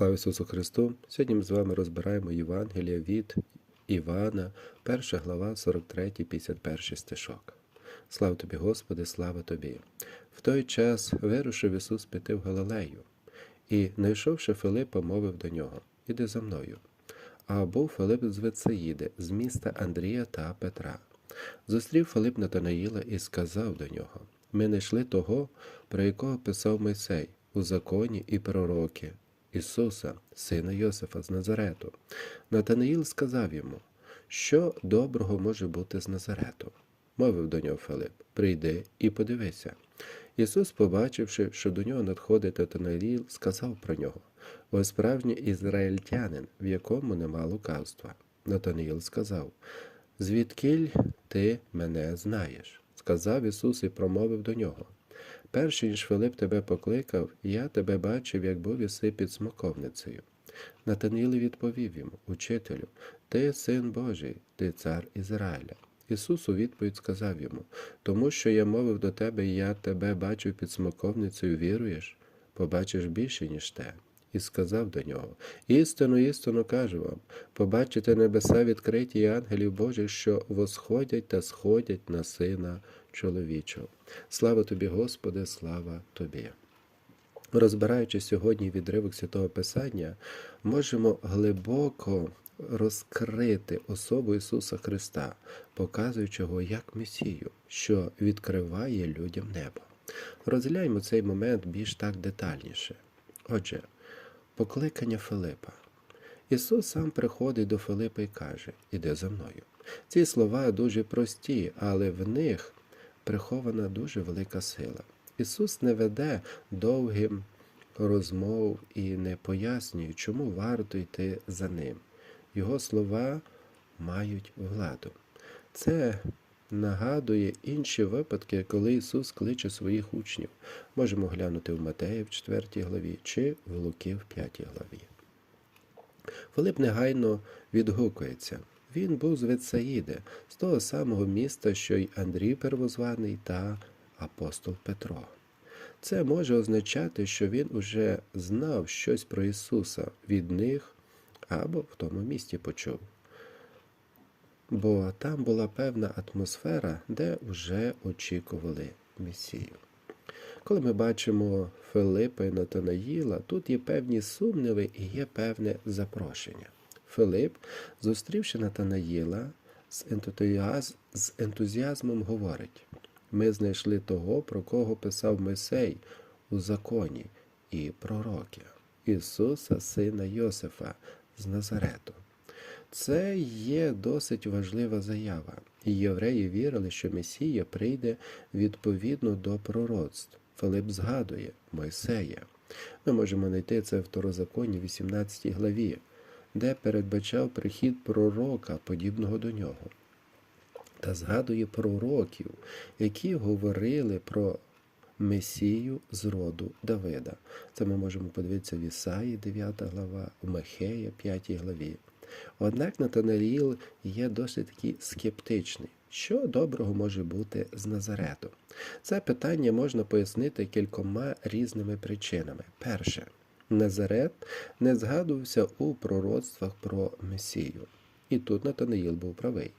Слава Ісусу Христу! Сьогодні ми з вами розбираємо Євангелія від Івана, 1 глава, 43, 51 стишок. Слава тобі, Господи, слава тобі! В той час вирушив Ісус піти в Галилею, і, знайшовши Филипа, мовив до нього Іди за мною. А був Филип з Вецеїди, з міста Андрія та Петра. Зустрів Филип Натанаїла і сказав до нього Ми знайшли того, про якого писав Мойсей у законі і пророки, Ісуса, сина Йосифа з Назарету. Натанаїл сказав йому, що доброго може бути з Назарету. Мовив до нього Филип, прийди і подивися. Ісус, побачивши, що до нього надходить Натанаїл, сказав про нього Ось справжній ізраїльтянин, в якому нема лукавства. Натанаїл сказав Звідкіль ти мене знаєш? сказав Ісус і промовив до нього. Перш ніж Филип тебе покликав, я тебе бачив, як був іси під смоковницею. Натаніл відповів йому, Учителю, ти син Божий, ти цар Ізраїля. Ісус у відповідь сказав йому, тому що я мовив до тебе, я тебе бачив під смоковницею, віруєш, побачиш більше, ніж те. І сказав до нього Істину, істину кажу вам, побачите небеса відкриті і ангелів Божих, що восходять та сходять на сина чоловічого. Слава тобі, Господи, слава тобі. Розбираючи сьогодні відривок Святого Писання, можемо глибоко розкрити особу Ісуса Христа, показуючи його як Месію, що відкриває людям небо. Розгляньмо цей момент більш так детальніше. Отже, покликання Филипа. Ісус сам приходить до Филипа і каже: Іди за мною. Ці слова дуже прості, але в них прихована дуже велика сила. Ісус не веде довгим розмов і не пояснює, чому варто йти за ним. Його слова мають владу. Це нагадує інші випадки, коли Ісус кличе своїх учнів. Можемо глянути в Матея в 4 главі чи в Луки в 5 главі. Филип негайно відгукується. Він був з Вецаїди, з того самого міста, що й Андрій Первозваний та апостол Петро. Це може означати, що він уже знав щось про Ісуса від них або в тому місті почув. Бо там була певна атмосфера, де вже очікували Месію. Коли ми бачимо Филипа і Натанаїла, тут є певні сумніви і є певне запрошення. Филип, зустрівши Натанаїла, з, ентузіаз... з ентузіазмом говорить: ми знайшли того, про кого писав Месей у законі і пророки, Ісуса, сина Йосифа з Назарету. Це є досить важлива заява. І євреї вірили, що Месія прийде відповідно до пророцтв. Филип згадує Мойсея. Ми можемо знайти це в Второзаконі, 18 главі, де передбачав прихід пророка, подібного до нього. Та згадує пророків, які говорили про Месію з роду Давида. Це ми можемо подивитися в Ісаї, 9 глава, в Михея, 5 главі. Однак Натанаїл є досить таки скептичний. Що доброго може бути з Назарету? Це питання можна пояснити кількома різними причинами. Перше, Назарет не згадувався у пророцтвах про Месію. І тут Натанаїл був правий.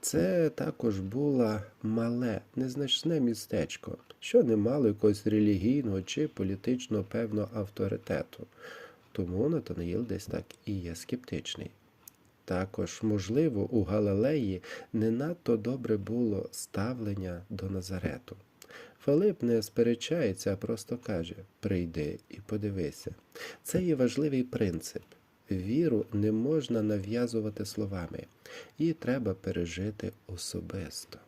Це також було мале, незначне містечко, що не мало якогось релігійного чи політичного певного авторитету. Тому Натанаїл десь так і є скептичний. Також, можливо, у Галилеї не надто добре було ставлення до Назарету. Филип не сперечається, а просто каже: прийди і подивися. Це є важливий принцип. Віру не можна нав'язувати словами, її треба пережити особисто.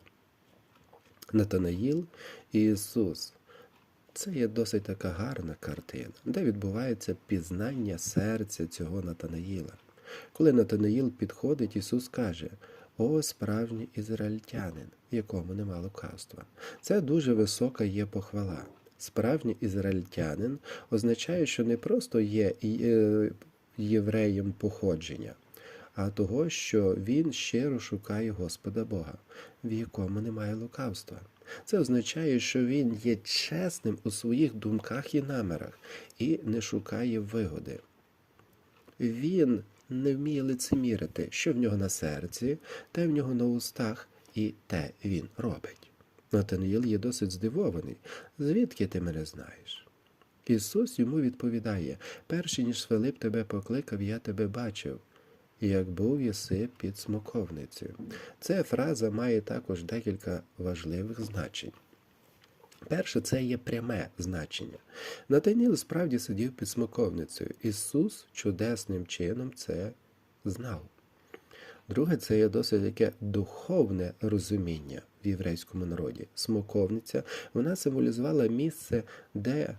Натанаїл і Ісус це є досить така гарна картина, де відбувається пізнання серця цього Натанаїла. Коли Натанаїл підходить, Ісус каже: О, справжній ізраїльтянин, якому нема лукавства. Це дуже висока є похвала. Справжній ізраїльтянин означає, що не просто є євреєм походження, а того, що він щиро шукає Господа Бога, в якому немає лукавства. Це означає, що він є чесним у своїх думках і намірах і не шукає вигоди. Він не вміє лицемірити, що в нього на серці, те в нього на устах, і те він робить. Натаніїл є досить здивований. Звідки ти мене знаєш? Ісус йому відповідає: перше ніж Филип тебе покликав, я тебе бачив, як був єси під смоковницею. Ця фраза має також декілька важливих значень. Перше, це є пряме значення. Натаніл справді сидів під смоковницею. Ісус чудесним чином це знав. Друге, це є досить таке духовне розуміння в єврейському народі. Смоковниця вона символізувала місце, де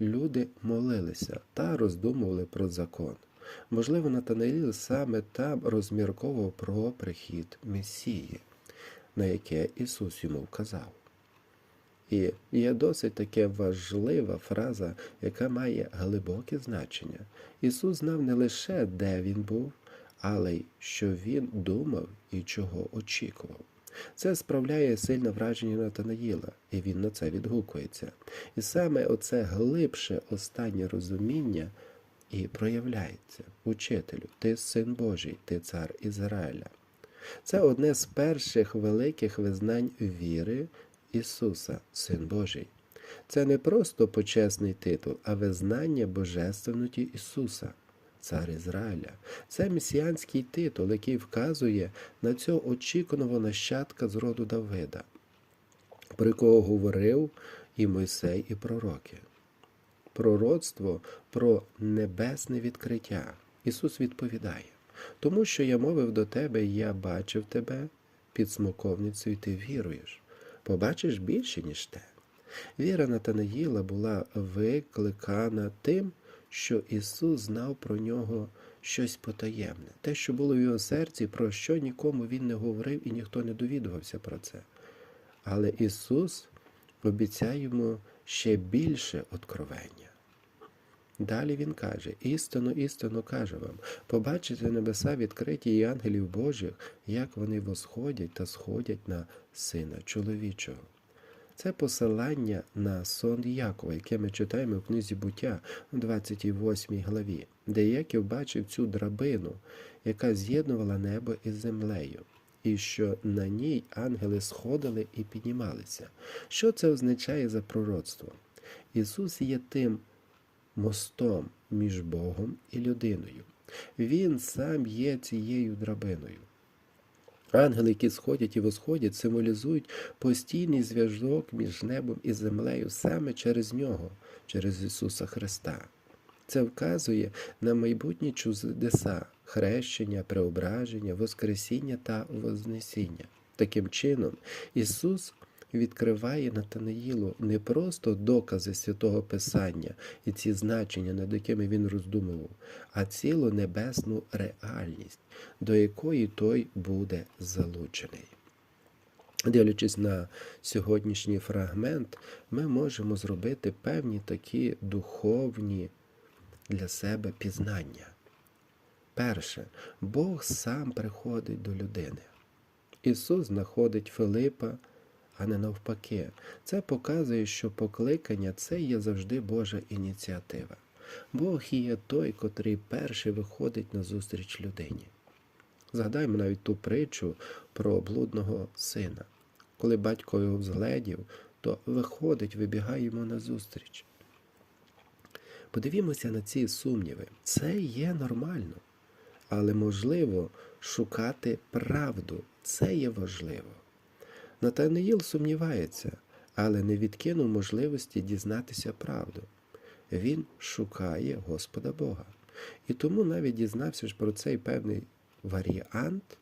люди молилися та роздумували про закон. Можливо, Натанаїл саме там розмірковував про прихід Месії, на яке Ісус йому вказав. І є досить таке важлива фраза, яка має глибоке значення. Ісус знав не лише, де він був, але й що він думав і чого очікував. Це справляє сильне враження Натанаїла, і він на це відгукується. І саме оце глибше останнє розуміння і проявляється учителю, ти син Божий, ти цар Ізраїля. Це одне з перших великих визнань віри Ісуса, Син Божий. Це не просто почесний титул, а визнання божественності Ісуса, Цар Ізраїля. Це месіанський титул, який вказує на цього очікуваного нащадка з роду Давида, про якого говорив і Мойсей, і пророки. Пророцтво про небесне відкриття. Ісус відповідає, тому що я мовив до тебе, і я бачив тебе під смоковницею, і ти віруєш. Побачиш більше, ніж те. Віра Натанаїла була викликана тим, що Ісус знав про нього щось потаємне, те, що було в його серці, про що нікому він не говорив і ніхто не довідувався про це. Але Ісус обіцяє йому ще більше откровення. Далі він каже: істину, істину кажу вам, побачите небеса відкриті і ангелів Божих, як вони восходять та сходять на Сина чоловічого. Це посилання на сон Якова, яке ми читаємо в книзі буття у 28 главі, де Яків бачив цю драбину, яка з'єднувала небо із землею, і що на ній ангели сходили і піднімалися. Що це означає за пророцтво? Ісус є тим мостом між Богом і людиною. Він сам є цією драбиною. Ангели, які сходять і восходять, символізують постійний зв'язок між небом і землею саме через нього, через Ісуса Христа. Це вказує на майбутні чудеса, хрещення, преображення, Воскресіння та Вознесіння. Таким чином, Ісус відкриває Натанаїлу не просто докази святого Писання і ці значення, над якими він роздумував, а цілу небесну реальність, до якої той буде залучений. Дивлячись на сьогоднішній фрагмент, ми можемо зробити певні такі духовні для себе пізнання. Перше, Бог сам приходить до людини. Ісус знаходить Филипа а не навпаки. Це показує, що покликання це є завжди Божа ініціатива. Бог є той, котрий перший виходить на зустріч людині. Згадаймо навіть ту притчу про блудного сина. Коли батько його взгледів, то виходить, вибігає йому на зустріч. Подивімося на ці сумніви. Це є нормально. Але можливо шукати правду. Це є важливо. Натанаїл сумнівається, але не відкинув можливості дізнатися правду. Він шукає Господа Бога. І тому, навіть дізнався про цей певний варіант,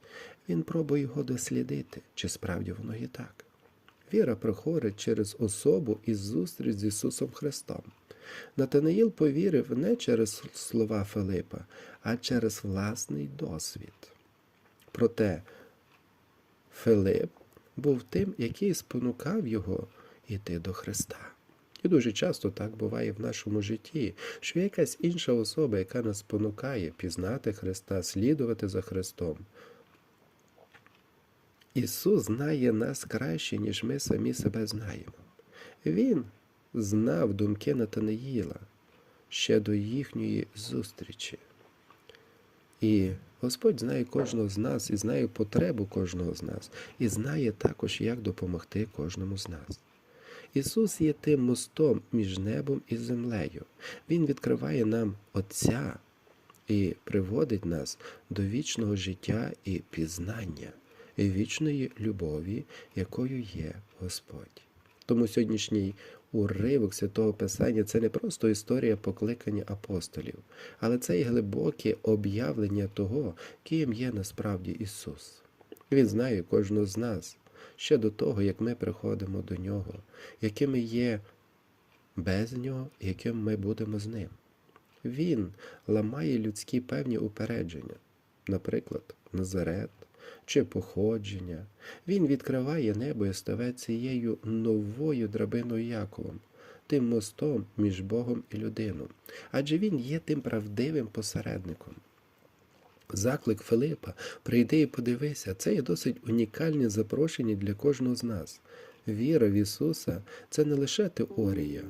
він пробує його дослідити, чи справді воно є так. Віра проходить через особу і зустріч з Ісусом Христом. Натанаїл повірив не через слова Филипа, а через власний досвід. Проте Филип був тим, який спонукав його йти до Христа. І дуже часто так буває в нашому житті, що якась інша особа, яка нас спонукає пізнати Христа, слідувати за Христом. Ісус знає нас краще, ніж ми самі себе знаємо. Він знав думки Натанаїла ще до їхньої зустрічі. І Господь знає кожного з нас і знає потребу кожного з нас, і знає також, як допомогти кожному з нас. Ісус є тим мостом між небом і землею. Він відкриває нам Отця і приводить нас до вічного життя і пізнання, і вічної любові, якою є Господь. Тому сьогоднішній уривок Святого Писання це не просто історія покликання апостолів, але це й глибоке об'явлення того, ким є насправді Ісус. Він знає кожного з нас ще до того, як ми приходимо до Нього, якими є без Нього, яким ми будемо з Ним. Він ламає людські певні упередження, наприклад, Назарет чи походження. Він відкриває небо і стає цією новою драбиною Яковом, тим мостом між Богом і людиною. Адже він є тим правдивим посередником. Заклик Филипа прийди і подивися, це є досить унікальне запрошення для кожного з нас. Віра в Ісуса це не лише теорія,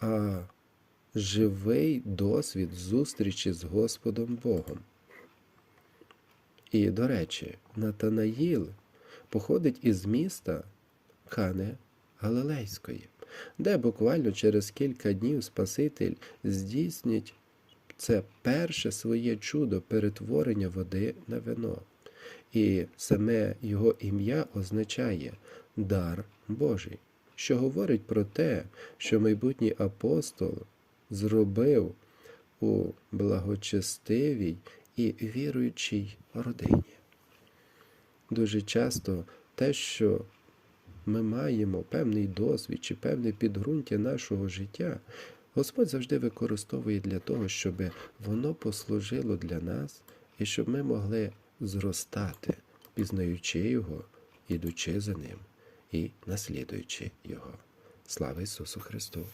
а живий досвід зустрічі з Господом Богом. І, до речі, Натанаїл походить із міста Кане Галилейської, де буквально через кілька днів Спаситель здійснить це перше своє чудо перетворення води на вино. І саме його ім'я означає дар Божий, що говорить про те, що майбутній апостол зробив у благочестивій і віруючій родині. Дуже часто те, що ми маємо певний досвід чи певне підґрунтя нашого життя, Господь завжди використовує для того, щоб воно послужило для нас і щоб ми могли зростати, пізнаючи Його, ідучи за ним і наслідуючи Його. Слава Ісусу Христу!